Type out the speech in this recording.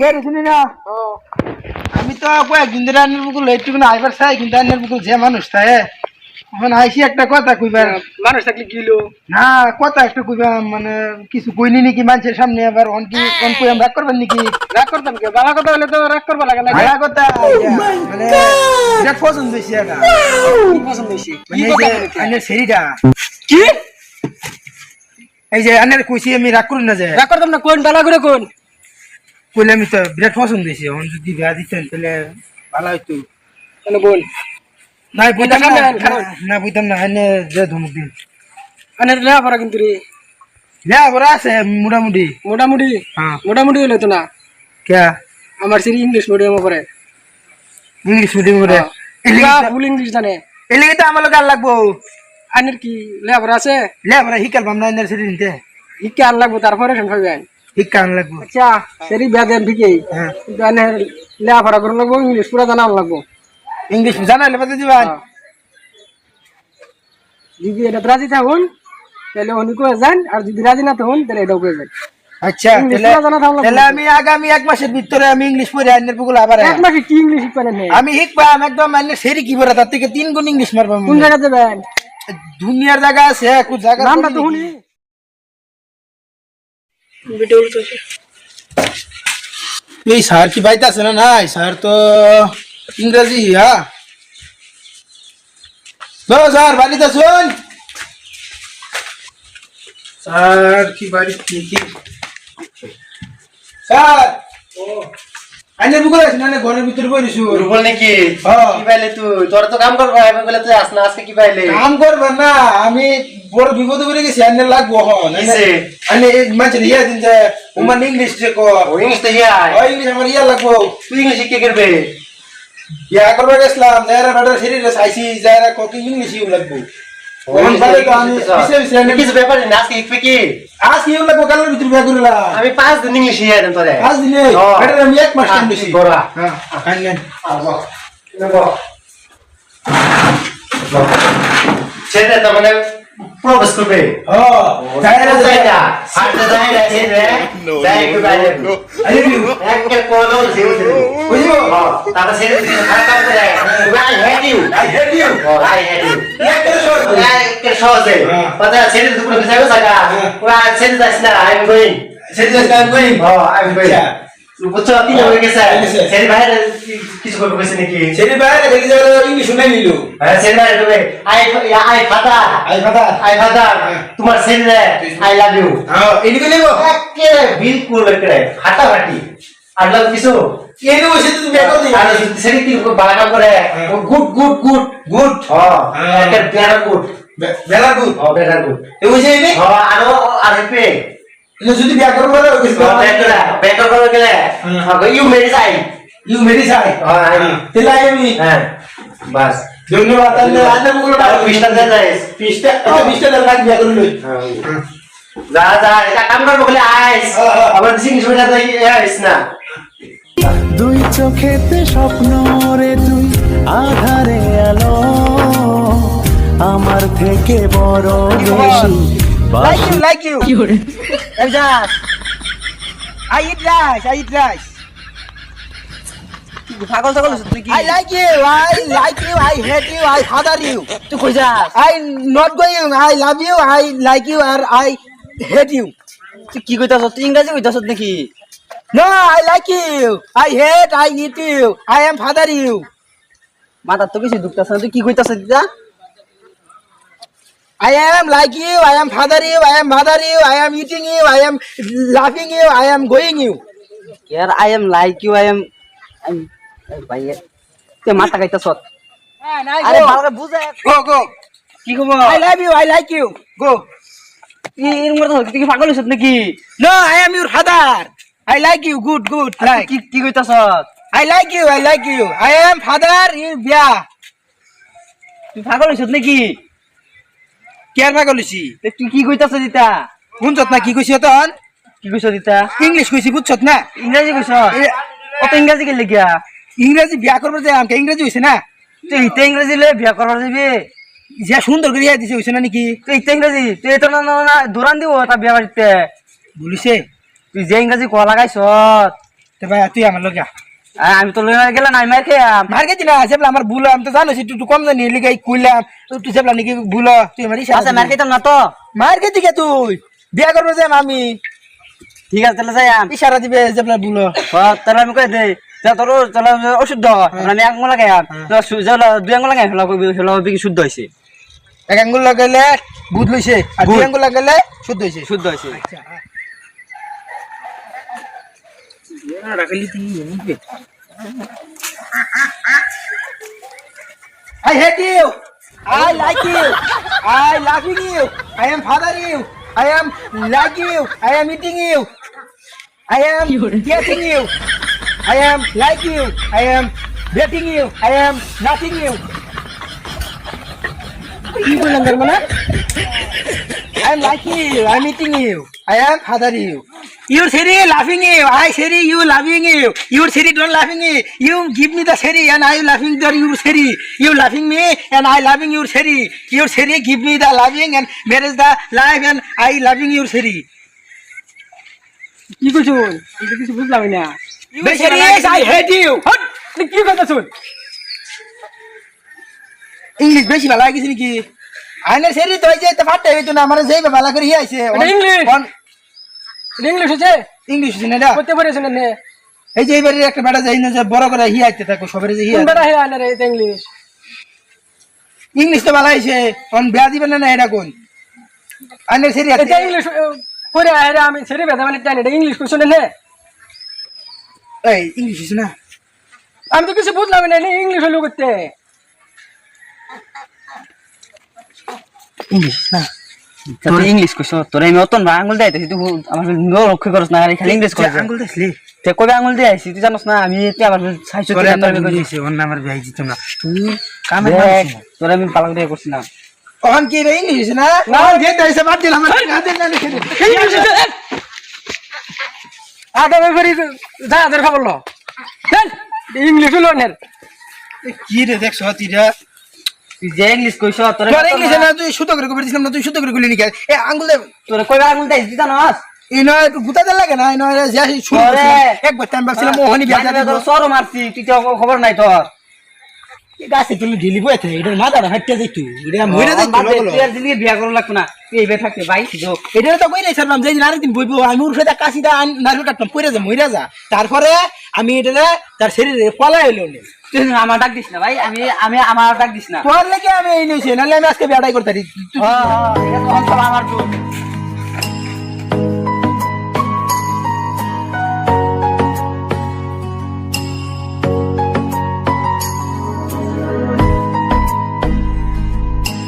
কে শুনি না। আমি তো ধরে আনের বুকুল আইবার চাই কিন্তু আনের বুকুল যে মানুষ থাকে এখন আইসি একটা কথা কইবা মানুষ থাকলে গিলো না কথা একটু কইবা মানে কিছু কইনি নাকি মানুষের সামনে আবার অন কি অন কই রাগ করবেন নাকি? রাগ করতাম কি ভালো কথা হলে তো রাগ করবা লাগে না। কথা মানে বিরাট পছন্দ হয়েছে এটা। পছন্দ হয়েছে মানে কি এই যে? আনের সেরিটা কি? এই যে আনের কইছি আমি রাগ করুন না যে। রাগ করতাম না কোন ভালো করে কোন? কইলে আমি তো বিরাট পছন্দ হয়েছে। এখন যদি বিয়া দিতেন তাহলে ভালো হইতো। কেন বল। নাই বইতাম না। না, বইতাম না। এনে যে ধমক দিন। লেয়া পড়া কিন্তু রে। যা বড় আছে মোটামুটি। মোটামুটি? হ্যাঁ। মোটামুটি হলে তো না? কে? আমার সেই ইংলিশ মিডিয়াম পড়ে। ইংলিশ মিডিয়াম করে ফুল ইংলিশ জানে। এলিগে তো আমার লোক আর লাগবো। আনের কি লেয়া পড়া আছে? লে আমরা হিকাল পাম না এনে ইকে আন লাগবো তারপরে টেনশন আন লাগবো। আচ্ছা সেরি বিয়া দেন ঠিকই হ্যাঁ। করুন লাগবো ইংলিশ পুরা জানা লাগবো। ইংলিশ বাদে দিবান হ্যাঁ। যদি এটা রাজি থাকুন তাহলে উনি কয়ে যান আর যদি রাজি না থাকুন তাহলে এটাও যান। আচ্ছা তাহলে জানা আমি আগামী এক মাসের ভিতরে আমি ইংলিশ পড়ে আইনের বুকুল আবার এক মাসে কি ইংলিশ শিখবেন আমি শিখবাম একদম আইনের সেরি কি বলে তার থেকে তিন গুণ ইংলিশ মারবাম কোন জায়গা যাবেন দুনিয়ার জায়গা আছে কোন জায়গা নামটা তো শুনি। এই স্যার কি বাইতে আছে না নাই স্যার তো ইংরেজি হ্যাঁ তো স্যার বাড়িতে শুন স্যার কি বাড়ি কি স্যার আইনে বুকুল আছে না ঘরের ভিতরে বলিছু দুর্বল নাকি। কি পাইলে তুই? তোর তো কাম করব আমি বলে তুই আস না আজকে কি পাইলে? কাম করবেন না আমি বড় বিপদে পড়ে গেছি আইনে লাগবো হন মানুষের ইয়া দিন যে উমান ইংলিশ যে ইংলিশ তো ইয়া ও ইংলিশ আমার ইয়া লাগবো। তুই ইংলিশ কি করবে? ইয়া করবে গেছিলাম যারা ইংলিশ ইউ লাগবো। আমি পাঁচ দিন ইংলিশ ইয়া দেন। আমি এক মাস দিছি বড়া। হ্যাঁ তো মানে প্রবেশ করবে সহজে যাবে সাকা হ্যাঁ। ওরা ছেলে যাস না সেটা কাম কই ও আই এম গোইং আচ্ছা বুঝছ তিন হয়ে গেছে। হয়ে। ছেলে বাইরে কিছু করবে কইছে নাকি? সেটা বাইরে দেখি যারা ইংলিশ শুনে নিলো। হ্যাঁ আই আই আই আই হ্যাঁ। তোমার ছেলে আই লাভ ইউ। হ্যাঁ এদিকে নেব। একে বিলকুল একে ফাটাফাটি আর লাভ কিছু? এই নেব তুমি বের করে আর কি করে? হ্যাঁ। Good good good. গুড। হ্যাঁ হ্যাঁ। একটা বেড়া গুড বেলা গুড ও বেড়া গুড এই বুঝে নি হ্যাঁ আরও আর পে যদি বিয়া করব বলে ওই বেকর করে গেলে। হবে। ইউ মেরি সাই ইউ মেরি সাই তেলা আমি। হ্যাঁ। বাস। ধন্যবাদ তাহলে আন্না বুকুলো তার বিশটা দেয়। যায় পিসটা এটা পিসটা দেন রাখ বিয়া করে লই যা যা এটা কাম করব বলে আইস। আবার দিছি কিছু না তাই আইস না। দুই চোখেতে স্বপ্ন রে তুই আধারে আলো। আমার থেকে বড় বেশি লাইক ইউ like ইউ কি হরে এজাস I eat rice I eat rice পাগল ছাগল তুই কি I like you. I like you. I hate you. I father you. তুই কই যাস I not going. I love you. I like you. Or I hate you. তুই কি কইতাছ তুই ইংরেজি কইতাছ নাকি No, I like you. I hate. I eat you. I am father you. মাথা তো কিছু দুঃখতাছ না তুই কি কইতাছ দিদা I am like you. I am father you. I am mother you. I am eating you. I am laughing you. I am going you. Year I am like you I am ভাই তুই মাথা খাইতাছ আরে ভালো বুঝা Go go. কি I love you. I like you. Go. তুই এর মধ্যে তুই কি পাগল হইছ নাকি No, I am your father. I like you. Good, good. আর তুই Like. কি কি কইতাছ I like you. I like you. I am father. You yeah. তুই পাগল হইছ নাকি কেয়ার পাগল হইছি? তুই কি কইতাছ দিতা শুনছত না কি কৈছি তখন কি কইছ দিতা ইংলিশ কৈছি বুঝছত না? ইংরেজি কইছ? অত ইংরেজি কে লিখিয়া ইংরেজি বিয়া করব যে আমাকে ইংরেজি হয়েছে না? তুই ইতে ইংরেজি লয়ে বিয়া করবার যাবি? যে সুন্দর করে ইয়া দিছে হয়েছে না নাকি? তুই ইতে ইংরেজি? তুই তো না না দূরান দিব তা বিয়া বাড়িতে। বলিছে? তুই যে ইংরেজি কোয়া লাগাইছ তো ভাই তুই আমার আ- আমি তো লইয়া গেলাম আমি মার খেয়ে মার গেছি না সেবলা আমার ভুল আমি তো জানো একটু কম জানি লিগাই কইলাম তুই সেবলা নাকি ভুল তুই আমার আচ্ছা মার খেতাম না তো? মার গেছি কে তুই? বিয়া করব যে আমি। ঠিক আছে তাহলে যাই আম। ইশারা দিবে সেবলা ভুল। তাহলে আমি কই দেই? তা তোর তাহলে অশুদ্ধ। আমি এক আঙুল লাগাই দুই আঙুল লাগাই ফেলা শুদ্ধ হয়েছে এক আঙ্গুল লাগাইলে বুধ লইছে আর দুই। আঙ্গুল লাগাইলে শুদ্ধ হইছে। শুদ্ধ হয়েছে I hate you. I like you. I loving you. I am father you. I am like you. I am eating you. I am getting you. I am like you. I am dating you. I am nothing you. কি মানে I am like you. I am eating you. I am father you. You Siri laughing you. I Siri you loving you. You Siri don't laughing you. You give me the Siri and I laughing the you Siri. You laughing me and I loving your Siri. Your Siri give me the loving and where is the life and I loving your Siri. কি করছ কিছু বুঝলাম না you. Hot! তুই কি কথা শুন English বেশি ভালো লাগিস নাকি আইনের সেরি তো হয়েছে তো ফাটতে হইতো না আমার যেই ভালো করে হি আইছে এটা English? ইংলিশ হচ্ছে ইংলিশ হচ্ছে না করতে পারিস না এই যে এইবারে একটা বেটা যাই না যে বড় করে হি আইতে থাকো সবের যে বেড়া আনে এটা ইংলিশ? ইংলিশ তো ভালো অন বেয়া না এটা কোন? আইনের সেরি এটা ইংলিশ পরে আরে আমি ছেড়ে বেদা মানে জানি এটা ইংলিশ কোশ্চেন নে এই ইংলিশ হচ্ছে না। আমি তো কিছু বুঝলাম না ইংলিশ হলো করতে। ইংলিশ না। তোর ইংলিশ কইছ? তোর আমি অতন বা আঙুল দেয় তুই আমার নো লক্ষ্য করছ না আর খালি ইংলিশ কইছ। আঙ্গুল দেখলি তে কবে আঙুল দিয়ে আইছি তুই জানোস না আমি তুই আমার সাইছো করে তুই আমি কইছি ওর নাম আর বেয়াই দিতাম না তুই কামে তোর আমি পালক দিয়ে করছি না। অন কি রে ইংলিশ না? না। যে তাইছে বাদ দিলাম আমার হাতে না। লিখে দে। ইংলিশ আগে ফেরি যা আদের খবর লো। ইংলিশ নে। কি রে দেখছ তিরা তুই যে ইংলিশ কইছ তোর তোর ইংলিশ না। তুই সুতো করে কবে না তুই সুতো করে গুলি নিকে? এ আঙ্গুল তোর কবে আঙুল দেয় তুই জানোস এই নয় একটু গুতাতে লাগে না এই যে শুরু একবার টাইম ভাবছিলাম মোহনী বিয়া তোর সর মারছি তুই তো খবর নাই তোর। গাছে তুমি ঢিলি বইতে এটার মাথাটা হাঁটতে যাইতো এটা মরে যাইতো বাদ দে, লগলো। তুই আর জিন্দগি বিয়া করো লাগতো না থাকতে ভাই যোগ এটা তো কই নাই ছাড়লাম যে আরেকদিন বইবো আমি ওর সাথে কাশি দা নারকেল কাটলাম পড়ে যা মরে যা। তারপরে আমি এটা তার শরীরে পলাই হইল নে। তুই আমার ডাক দিস না ভাই আমি আমি আমার ডাক দিস না। তোর লেগে আমি এই নিয়েছি নাহলে আমি আজকে বেড়াই করতে হ্যাঁ, হ্যাঁ, আমার